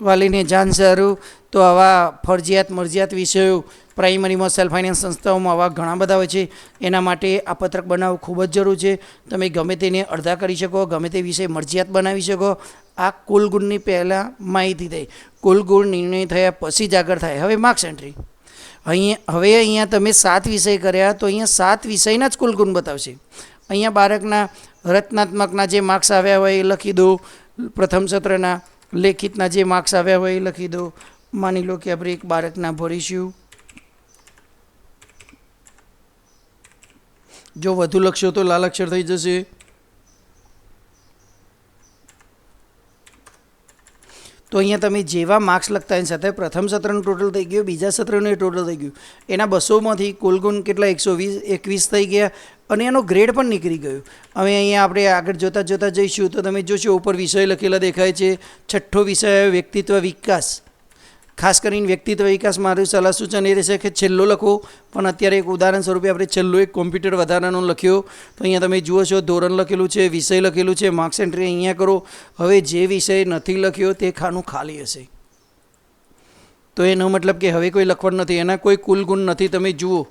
વાલીને જાણ સારું. તો આવા ફરજિયાત મરજિયાત વિષયો પ્રાઇમરીમાં સેલ્ફ ફાઇનાન્સ સંસ્થાઓમાં આવા ઘણા બધા હોય છે. એના માટે આ પત્રક બનાવવું ખૂબ જ જરૂર છે. તમે ગમે તેને અડધા કરી શકો, ગમે તે વિષય મરજિયાત બનાવી શકો. આ કુલ ગુણની પહેલાં માહિતી થઈ કુલ ગુણ નિર્ણય થયા પછી જ આગળ થાય. હવે માર્ક્સ એન્ટ્રી અહીંયા, હવે અહીંયા તમે સાત વિષય કર્યા તો અહીંયા સાત વિષયના જ કુલ ગુણ બતાવશે. અહીંયા બાળકના રચનાત્મકના જે માર્ક્સ આવ્યા હોય એ લખી દો. પ્રથમ સત્રના લેખિતના જે માર્ક્સ આવ્યા હોય એ લખી દો. માની લો કે આપણે એક બાળકના ભરીશું. જો વધુ લખશો તો લાલ અક્ષર થઈ જશે. તો અહીંયા તમે જેવા માર્ક્સ લખતા એની સાથે પ્રથમ સત્રનું ટોટલ થઈ ગયું, બીજા સત્રનું ટોટલ થઈ ગયું. એના બસોમાંથી કુલ ગુણ કેટલા? એકસો વીસ, એકવીસ થઈ ગયા અને એનો ગ્રેડ પણ નીકળી ગયો. હવે અહીંયા આપણે આગળ જોતાં જોતાં જઈશું. તો તમે જોશો, ઉપર વિષય લખેલા દેખાય છે. છઠ્ઠો વિષય વ્યક્તિત્વ વિકાસ. ખાસ કરીને વ્યક્તિત્વ વિકાસ મારું સલાહ સૂચન એ રહેશે કે છેલ્લો લખો. પણ અત્યારે એક ઉદાહરણ સ્વરૂપે આપણે છેલ્લો એક કોમ્પ્યુટર વધારાનો લખ્યો. તો અહીંયા તમે જુઓ છો, ધોરણ લખેલું છે, વિષય લખેલું છે, માર્ક્સ એન્ટ્રી અહીંયા કરો. હવે જે વિષય નથી લખ્યો તે ખાનું ખાલી હશે. તો એનો મતલબ કે હવે કોઈ લખવાનું નથી. એના કોઈ કુલ ગુણ નથી. તમે જુઓ.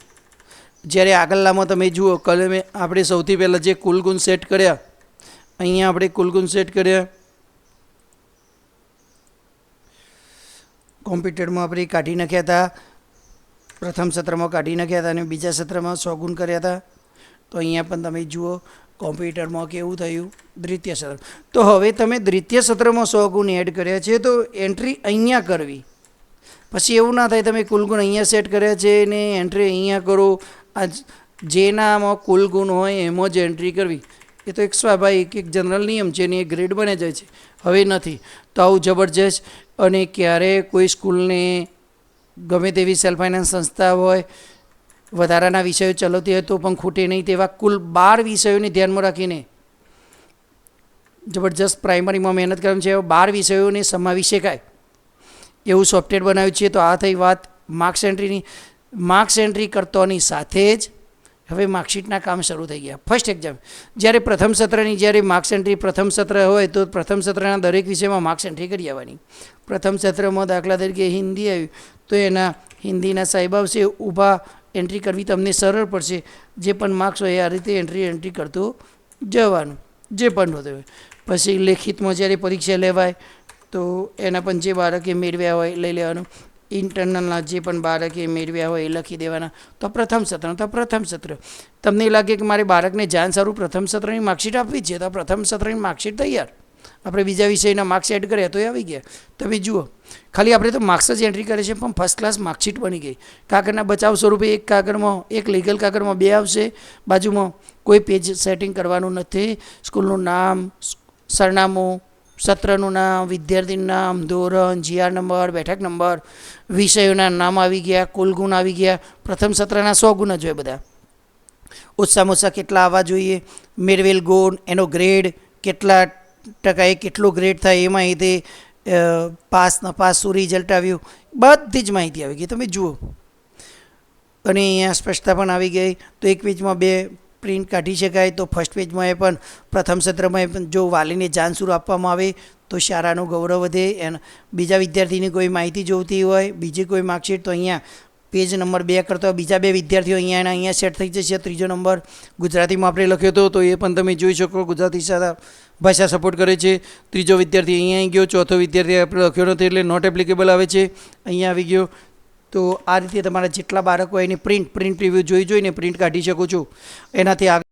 જ્યારે આગળલામાં તમે જુઓ, કલમે આપણે સૌથી પહેલાં જે કુલ ગુણ સેટ કર્યા, અહીંયા આપણે કુલ ગુણ સેટ કર્યા. કોમ્પ્યુટરમાં આપણે કાઢી નાખ્યા હતા. પ્રથમ સત્રમાં કાઢી નાખ્યા હતા અને બીજા સત્રમાં સો ગુણ કર્યા હતા. તો અહીંયા પણ તમે જુઓ, કોમ્પ્યુટરમાં કેવું થયું? દ્વિતીય સત્ર. તો હવે તમે દ્વિતીય સત્રમાં સો ગુણ એડ કર્યા છે, તો એન્ટ્રી અહીંયા કરવી. પછી એવું ના થાય તમે કુલ ગુણ અહીંયા સેટ કર્યા છે ને એન્ટ્રી અહીંયા કરો. આ જેનામાં કુલ ગુણ હોય એમાં જ એન્ટ્રી કરવી. એ તો એક સ્વાભાવિક, એક જનરલ નિયમ છે, એની એક ગ્રેડ બને જાય છે. હવે નથી. તો આવું જબરજસ્ત અને ક્યારે કોઈ સ્કૂલને ગમે તેવી સેલ્ફ ફાઇનાન્સ સંસ્થા હોય, વધારાના વિષયો ચલાવતી હોય તો પણ ખૂટે નહીં તેવા કુલ બાર વિષયોને ધ્યાનમાં રાખીને. જબરજસ્ત પ્રાઇમરીમાં મહેનત કરવાની છે બાર વિષયોને સમાવી શકાય. એવું સોફ્ટવેર બનાવ્યું છે, તો આ થઈ વાત માર્ક્સ એન્ટ્રીની. માર્ક્સ એન્ટ્રી કરતોની સાથે જ હવે માર્કશીટના કામ શરૂ થઈ ગયા. ફર્સ્ટ એક્ઝામ જ્યારે પ્રથમ સત્રની, જ્યારે માર્ક્સ એન્ટ્રી પ્રથમ સત્ર હોય તો પ્રથમ સત્રના દરેક વિષયમાં માર્ક્સ એન્ટ્રી કરી આવવાની. પ્રથમ સત્રમાં દાખલા તરીકે હિન્દી આવ્યું, તો એના હિન્દીના સાહેબ આવશે, ઊભા એન્ટ્રી કરવી તમને સરળ પડશે. જે પણ માર્ક્સ હોય આ રીતે એન્ટ્રી એન્ટ્રી કરતું જવાનું. જે પણ હોતું હોય. પછી લેખિતમાં જ્યારે પરીક્ષા લેવાય, તો એના પણ જે બાળકે મેળવ્યા હોય લઈ લેવાનું. ઇન્ટરનલના જે પણ બાળકે મેળવ્યા હોય એ લખી દેવાના. તો પ્રથમ સત્ર, તો પ્રથમ સત્ર. તમને લાગે કે મારે બાળકને જાણ સારું પ્રથમ સત્રની માર્કશીટ આપવી છે, તો પ્રથમ સત્રની માર્કશીટ તૈયાર. આપણે બીજા વિષયના માર્ક્સ એડ કર્યા તો એ આવી ગયા. તમે જુઓ, ખાલી આપણે તો માર્ક્સ જ એન્ટ્રી કરે છે, પણ ફર્સ્ટ ક્લાસ માર્કશીટ બની ગઈ. કાગળના બચાવ સ્વરૂપે એક કાગળમાં, એક લીગલ કાગળમાં બે આવશે. બાજુમાં કોઈ પેજ સેટિંગ કરવાનું નથી. સ્કૂલનું નામ, સરનામું સત્રનું નામ, વિદ્યાર્થીનું નામ, ધોરણ, જીઆર નંબર, બેઠક નંબર, વિષયોના નામ આવી ગયા, કુલ ગુણ આવી ગયા. પ્રથમ સત્રના સો ગુણ જ હોય બધા. ઓછામાં ઓછા કેટલા આવવા જોઈએ? મેળવેલ ગુણ, એનો ગ્રેડ કેટલા ટકાએ કેટલો ગ્રેડ થાય એ માહિતી પાસ નપાસ શું રિઝલ્ટ આવ્યું? બધી જ માહિતી આવી ગઈ. તમે જુઓ. અને અહીંયા સ્પષ્ટતા પણ આવી ગઈ. તો એક પેજમાં બે પ્રિન્ટ કાઢી શકાય તો ફર્સ્ટ પેજમાં એ પણ, પ્રથમ સત્રમાં પણ જો વાલીને જાનસૂર આપવામાં આવે તો શાળાનું ગૌરવ વધે એના બીજા વિદ્યાર્થીની કોઈ માહિતી જોઈતી હોય, બીજી કોઈ માર્કશીટ તો અહીંયા પેજ નંબર બે કરતો બીજા બે વિદ્યાર્થીઓ અહીંયા એના અહીંયા સેટ થઈ જશે. ત્રીજો નંબર ગુજરાતીમાં આપણે લખ્યો હતો તો એ પણ તમે જોઈ શકો ગુજરાતી સાથે ભાષા સપોર્ટ કરે છે. ત્રીજો વિદ્યાર્થી અહીંયા આવી ગયો, ચોથો વિદ્યાર્થી આપણે લખ્યો નથી એટલે નોટ એપ્લિકેબલ આવે છે. અહીંયા આવી ગયો. તો આ રીતે તમારા જેટલા બાળકો એની પ્રિન્ટ પ્રિન્ટ રિવ્યૂ જોઈ જોઈને પ્રિન્ટ કાઢી શકો છો. એનાથી આગળ